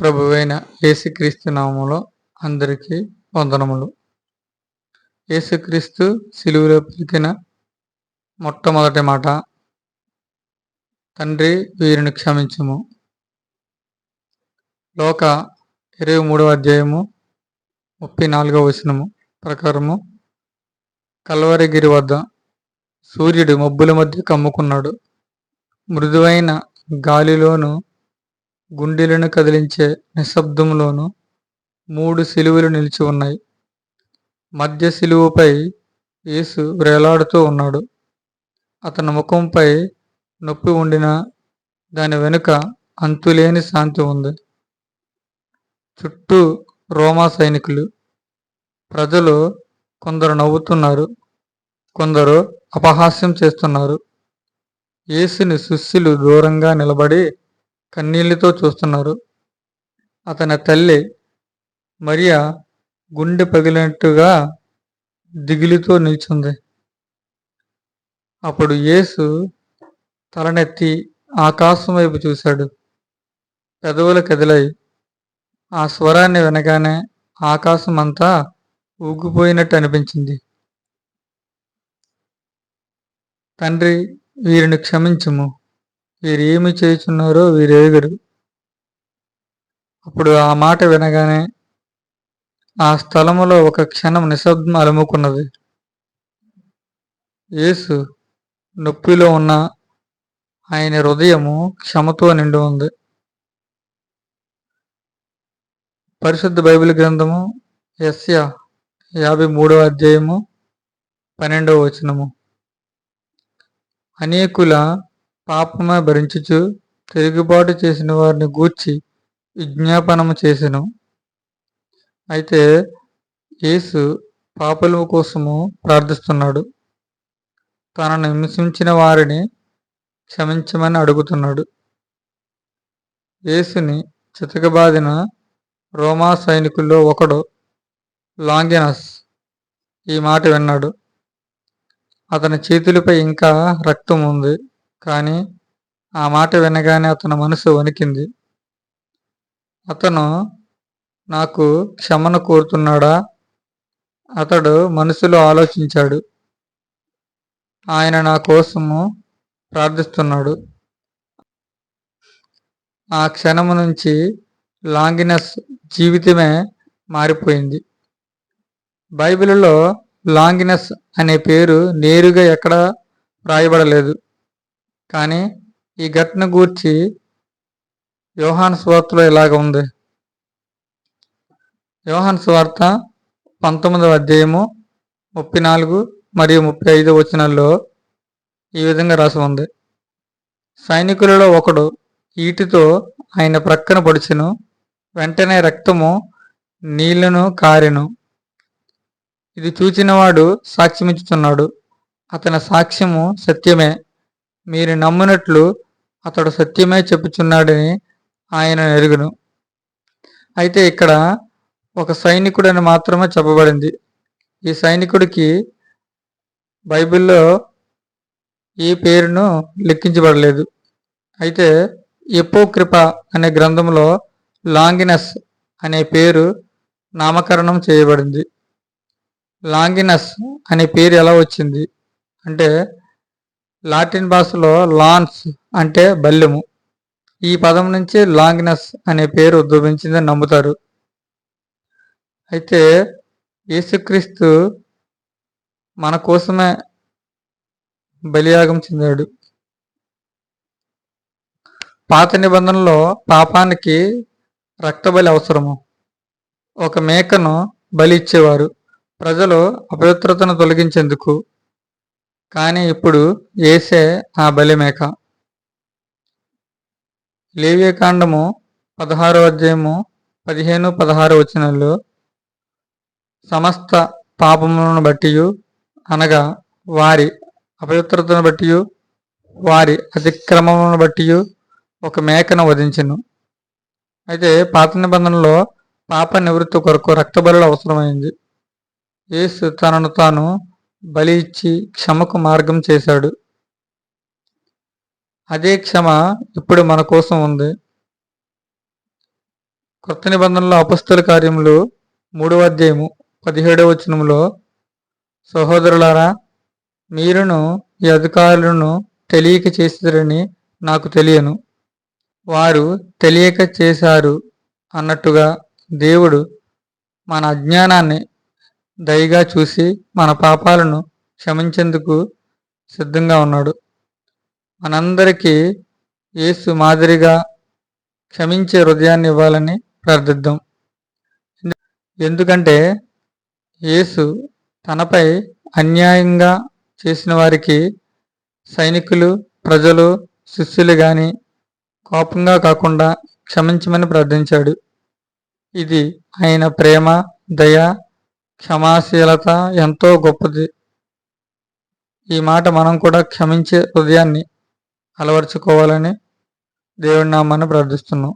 ప్రభువైన యేసుక్రీస్తు నామంలో అందరికీ వందనములు. యేసుక్రీస్తు సిలువులో పలికిన మొట్టమొదటి మాట తండ్రి వీరిని క్షమించము. లోక ఇరవై మూడవ అధ్యాయము ముప్పై నాలుగవ వచనము ప్రకారము కల్వరగిరి వద్ద సూర్యుడు మబ్బుల మధ్య కమ్ముకున్నాడు. మృదువైన గాలిలోనూ గుండెలను కదిలించే నిశ్శబ్దంలోనూ మూడు సిలువలు నిలిచి ఉన్నాయి. మధ్య సిలువపై యేసు వేలాడుతూ ఉన్నాడు. అతని ముఖంపై నొప్పి ఉండిన దాని వెనుక అంతులేని శాంతి ఉంది. చుట్టూ రోమా సైనికులు. ప్రజలు కొందరు నవ్వుతున్నారు. కొందరు అపహాస్యం చేస్తున్నారు. యేసుని శిష్యులు దూరంగా నిలబడి కన్నీళ్ళతో చూస్తున్నారు. అతని తల్లి మరియా గుండె పగిలినట్టుగా దిగులుతో నిల్చుంది. అప్పుడు యేసు తలనెత్తి ఆకాశం వైపు చూశాడు. పెదవులు కదిలాయి. ఆ స్వరాన్ని వినగానే ఆకాశం అంతా ఊగిపోయినట్టు అనిపించింది. తండ్రి వీరిని క్షమించుము. వీరు ఏమి చేయుచున్నారో వీరెరుగరు అప్పుడు ఆ మాట వినగానే ఆ స్థలములో ఒక క్షణం నిశ్శబ్దం అలుముకున్నది. యేసు నొప్పిలో ఉన్న ఆయన హృదయము క్షమతో నిండి ఉంది. పరిశుద్ధ బైబిల్ గ్రంథము ఎస్య యాభై మూడవ అధ్యాయము పన్నెండవ వచనము. అనేకుల పాపమే భరించుచు తిరుగుబాటు చేసిన వారిని గూర్చి విజ్ఞాపనము చేసెను. అయితే యేసు పాపల కోసము ప్రార్థిస్తున్నాడు. తనను హింసించిన వారిని క్షమించమని అడుగుతున్నాడు. యేసుని చితకబాదిన రోమా సైనికుల్లో ఒకడు లాంగినస్ ఈ మాట విన్నాడు. అతని చేతులపై ఇంకా రక్తం ఉంది కానీ ఆ మాట వినగానే అతని మనసు వణికింది. అతను నాకు క్షమను కోరుతున్నాడా? అతడు మనసులో ఆలోచించాడు. ఆయన నా కోసము ప్రార్థిస్తున్నాడు. ఆ క్షణము నుంచి లాంగినస్ జీవితమే మారిపోయింది. బైబిల్లో లాంగినస్ అనే పేరు నేరుగా ఎక్కడా వ్రాయబడలేదు కానీ ఈ ఘటన గూర్చి యోహాన్ స్వార్తలో ఇలాగ ఉంది. యోహాన్ స్వార్త పంతొమ్మిదవ అధ్యాయము ముప్పై నాలుగు మరియు ముప్పై ఐదు వచనాల్లో ఈ విధంగా రాసి ఉంది. సైనికులలో ఒకడు ఈటితో ఆయన ప్రక్కన పొడిచెను వెంటనే రక్తము నీళ్ళను కారెను. ఇది చూచినవాడు సాక్ష్యమిచ్చుతున్నాడు అతని సాక్ష్యము సత్యమే. మీరు నమ్మునట్లు అతడు సత్యమే చెప్పుచున్నాడని ఆయన ఎరుగును. అయితే ఇక్కడ ఒక సైనికుడని మాత్రమే చెప్పబడింది. ఈ సైనికుడికి బైబిల్లో ఈ పేరును లెక్కించబడలేదు అయితే ఎపోకృప అనే గ్రంథంలో లాంగినస్ అనే పేరు నామకరణం చేయబడింది. లాంగినస్ అనే పేరు ఎలా వచ్చింది? అంటే లాటిన్ భాషలో లాన్స్ అంటే బల్లెము. ఈ పదం నుంచి లాంగ్నెస్ అనే పేరు ఉద్భవించిందని నమ్ముతారు. అయితే యేసుక్రీస్తు మన కోసమే బలియాగం చెందాడు. పాత నిబంధనలో పాపానికి రక్తబలి అవసరము. ఒక మేకను బలి ఇచ్చేవారు. ప్రజలు అపవిత్రతను తొలగించేందుకు కానీ ఇప్పుడు ఏసే ఆ బలిమేక. లేవ్యకాండము పదహారో అధ్యాయము పదిహేను పదహారు వచనంలో సమస్త పాపములను బట్టి అనగా వారి అపవిత్రతను బట్టి వారి అతిక్రమములను బట్టి ఒక మేకను వధించను. అయితే పాత నిబంధనలో పాప నివృత్తి కొరకు రక్తబలు అవసరమైంది. యేసు తనను తాను బలి ఇచ్చి క్షమకు మార్గం చేశాడు. అదే క్షమ ఇప్పుడు మన కోసం ఉంది. కొత్త నిబంధనలో అపస్తుల కార్యములు మూడవ అధ్యాయము పదిహేడవ వచనములో సహోదరులారా మీరును ఈ అధికారులను తెలియక చేసిరని నాకు తెలియను. వారు తెలియక చేశారు అన్నట్టుగా దేవుడు మన అజ్ఞానాన్ని దయగా చూసి మన పాపాలను క్షమించేందుకు సిద్ధంగా ఉన్నాడు. మనందరికీ యేసు మాదిరిగా క్షమించే హృదయాన్ని ఇవ్వాలని ప్రార్థిద్దాం. ఎందుకంటే యేసు తనపై అన్యాయంగా చేసిన వారికి సైనికులు ప్రజలు శిష్యులు కానీ కోపంగా కాకుండా క్షమించమని ప్రార్థించాడు. ఇది ఆయన ప్రేమ దయ క్షమాశీలత ఎంతో గొప్పది. ఈ మాట మనం కూడా క్షమించే హృదయాన్ని అలవర్చుకోవాలని దేవుడి నామాన్ని ప్రార్థిస్తున్నాం.